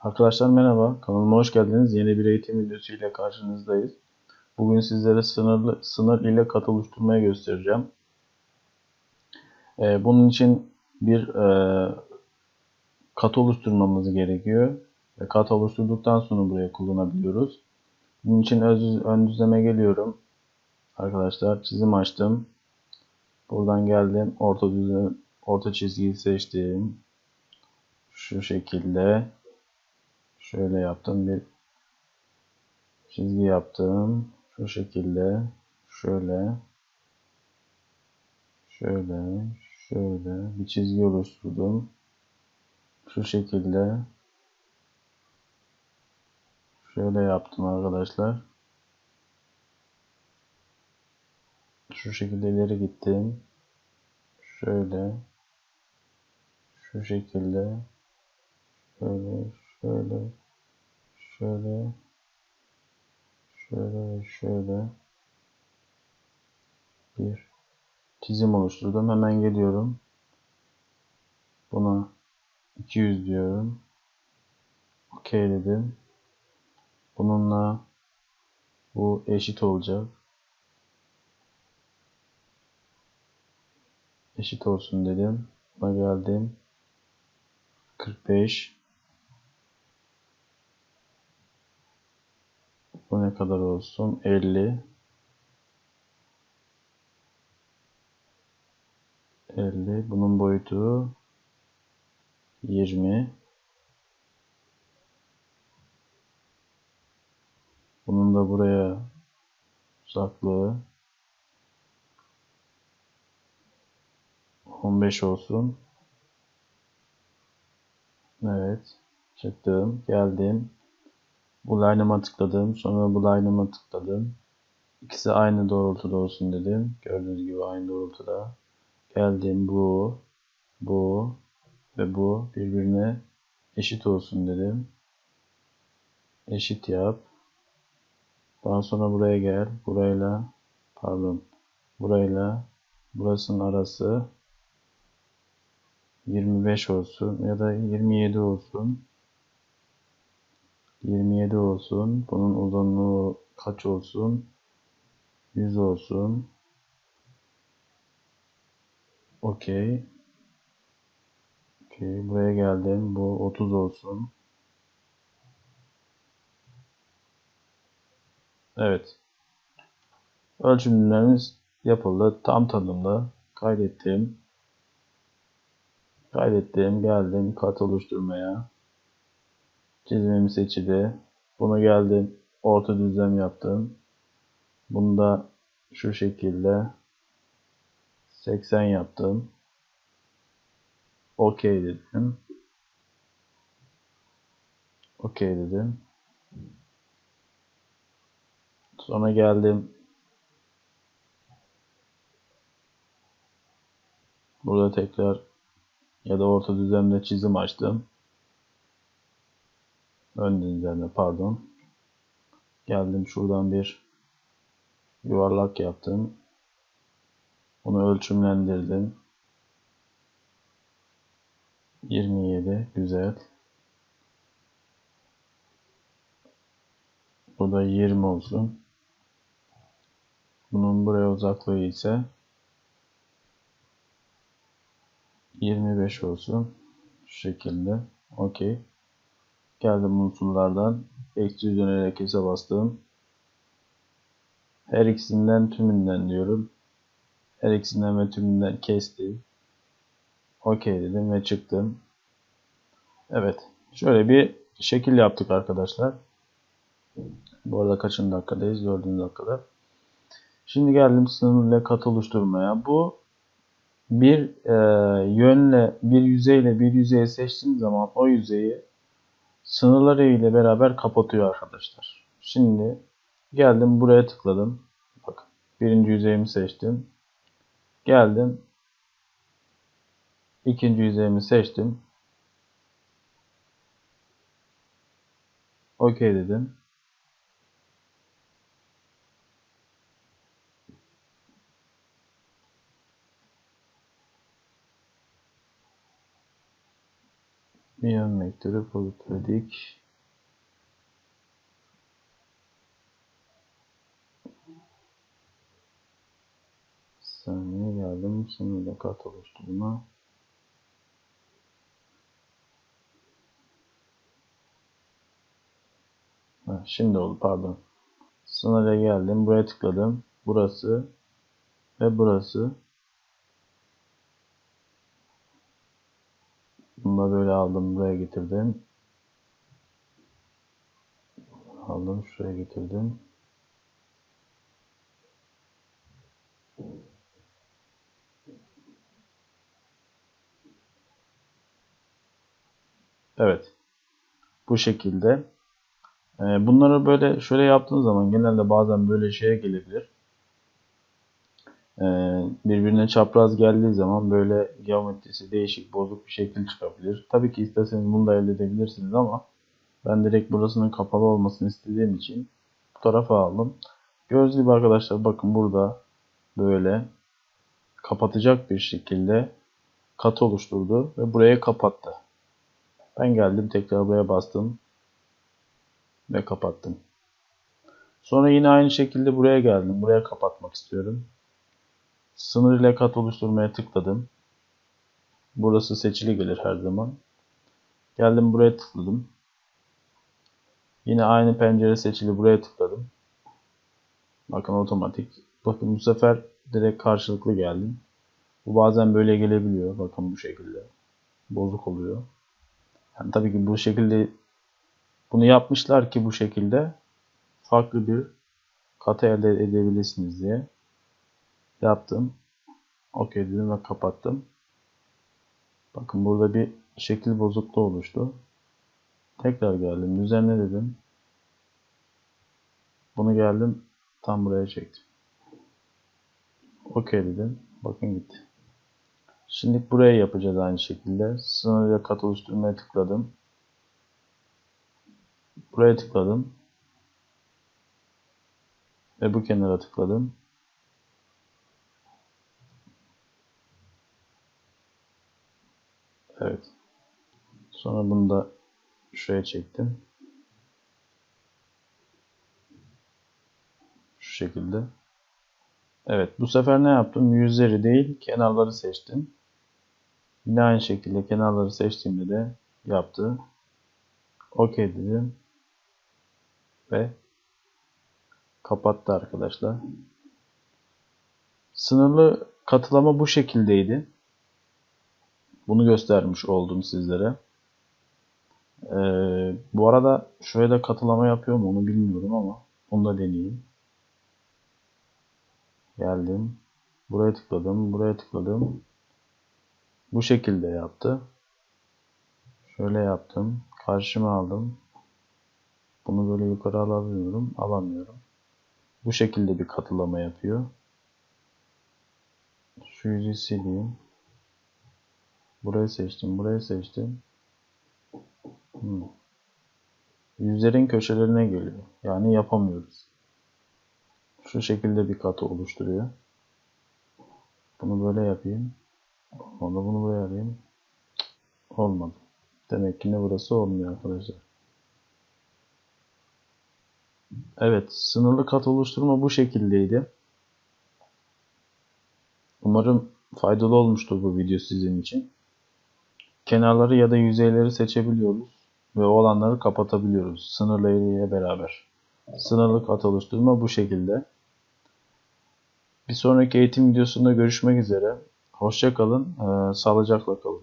Arkadaşlar merhaba, kanalıma hoş geldiniz. Yeni bir eğitim videosu ile karşınızdayız. Bugün sizlere sınırlı, sınır ile kat oluşturmayı göstereceğim. Ee, bunun için bir e, kat oluşturmamız gerekiyor. Ve kat oluşturduktan sonra buraya kullanabiliyoruz. Bunun için öz, ön düzleme geliyorum. Arkadaşlar çizim açtım. Buradan geldim. Orta düzlem, orta çizgiyi seçtim. Şu şekilde. Şöyle yaptım bir çizgi yaptım. Şu şekilde. Şöyle. Şöyle. Şöyle. Bir çizgi oluşturdum. Şu şekilde. Şöyle yaptım arkadaşlar. Şu şekilde ileri gittim. Şöyle. Şu şekilde. Şöyle. Şöyle. Şöyle. Şöyle ve şöyle. Bir çizim oluşturdum. Hemen geliyorum. Buna 200 diyorum. OK dedim. Bununla bu eşit olacak. Eşit olsun dedim. Buna geldim. 45 Bu ne kadar olsun? 50 50 bunun boyutu 20 bunun da buraya uzaklığı 15 olsun. Evet çıktım geldim bu line'ıma tıkladım. Sonra bu line'ıma tıkladım. İkisi aynı doğrultuda olsun dedim. Gördüğünüz gibi aynı doğrultuda. Geldim bu, bu ve bu birbirine eşit olsun dedim. Eşit yap. Daha sonra buraya gel. Burayla pardon. Burayla burasının arası 25 olsun ya da 27 olsun. 27 olsun. Bunun uzunluğu kaç olsun? 100 olsun. Okey. Okey. Buraya geldim. Bu 30 olsun. Evet. Ölçümlerimiz yapıldı. Tam tadımda kaydettim. Kaydettim. Geldim kat oluşturmaya. Çizimim seçili. Bunu geldim. Orta düzlem yaptım. Bunu da şu şekilde 80 yaptım. OK dedim. OK dedim. Sonra geldim. Burada tekrar ya da orta düzlemde çizim açtım ön düzleme pardon. Geldim şuradan bir yuvarlak yaptım. Onu ölçümlendirdim. 27 güzel. Bu da 20 olsun. Bunun buraya uzaklığı ise 25 olsun. Şu şekilde. Okey. Geldim unsurlardan. Eksi üzerine kese bastım. Her ikisinden tümünden diyorum. Her ikisinden ve tümünden kestim. Okey dedim ve çıktım. Evet. Şöyle bir şekil yaptık arkadaşlar. Bu arada kaçıncı dakikadayız? Dördüncü dakikada. Şimdi geldim sınırla kat oluşturmaya. Bu bir e, yönle bir yüzeyle bir yüzeyi seçtiğim zaman o yüzeyi sınırları ile beraber kapatıyor arkadaşlar. Şimdi geldim buraya tıkladım. Bakın birinci yüzeyimi seçtim. Geldim. ikinci yüzeyimi seçtim. OK dedim. Bir yön vektörü pozitledik. saniye geldim. Sınırda kat oluşturma. Şimdi oldu pardon. Sınıra geldim. Buraya tıkladım. Burası ve burası. Da böyle aldım. Buraya getirdim. Aldım. Şuraya getirdim. Evet. Bu şekilde. Ee, bunları böyle şöyle yaptığın zaman genelde bazen böyle şeye gelebilir. Ee, birbirine çapraz geldiği zaman böyle geometrisi değişik, bozuk bir şekil çıkabilir. Tabii ki isterseniz bunu da elde edebilirsiniz ama ben direkt burasının kapalı olmasını istediğim için bu tarafa aldım. Gördüğünüz gibi arkadaşlar bakın burada böyle kapatacak bir şekilde kat oluşturdu ve buraya kapattı. Ben geldim tekrar buraya bastım ve kapattım. Sonra yine aynı şekilde buraya geldim. Buraya kapatmak istiyorum. Sınır ile kat oluşturmaya tıkladım. Burası seçili gelir her zaman. Geldim buraya tıkladım. Yine aynı pencere seçili buraya tıkladım. Bakın otomatik. Bakın bu sefer direkt karşılıklı geldim. Bu bazen böyle gelebiliyor. Bakın bu şekilde. Bozuk oluyor. Yani tabii ki bu şekilde bunu yapmışlar ki bu şekilde farklı bir katı elde edebilirsiniz diye yaptım. OK dedim ve kapattım. Bakın burada bir şekil bozukluğu oluştu. Tekrar geldim. Düzenle dedim. Bunu geldim. Tam buraya çektim. OK dedim. Bakın gitti. Şimdi buraya yapacağız aynı şekilde. Sınır ile kat oluşturmaya tıkladım. Buraya tıkladım. Ve bu kenara tıkladım. Evet. Sonra bunu da şuraya çektim. Şu şekilde. Evet bu sefer ne yaptım? Yüzleri değil kenarları seçtim. Yine aynı şekilde kenarları seçtiğimde de yaptı. OK dedim. Ve kapattı arkadaşlar. Sınırlı katılama bu şekildeydi. Bunu göstermiş oldum sizlere. Ee, bu arada şöyle de katılama yapıyor mu onu bilmiyorum ama onu da deneyeyim. Geldim. Buraya tıkladım. Buraya tıkladım. Bu şekilde yaptı. Şöyle yaptım. Karşıma aldım. Bunu böyle yukarı alabiliyorum. Alamıyorum. Bu şekilde bir katılama yapıyor. Şu yüzü sileyim. Burayı seçtim. Burayı seçtim. Hmm. Yüzlerin köşelerine geliyor. Yani yapamıyoruz. Şu şekilde bir katı oluşturuyor. Bunu böyle yapayım. Onu bunu buraya alayım. Olmadı. Demek ki ne burası olmuyor arkadaşlar. Evet, sınırlı kat oluşturma bu şekildeydi. Umarım faydalı olmuştur bu video sizin için. Kenarları ya da yüzeyleri seçebiliyoruz ve o alanları kapatabiliyoruz sınırlı beraber. Sınırlı kat oluşturma bu şekilde. Bir sonraki eğitim videosunda görüşmek üzere. Hoşça kalın, sağlıcakla kalın.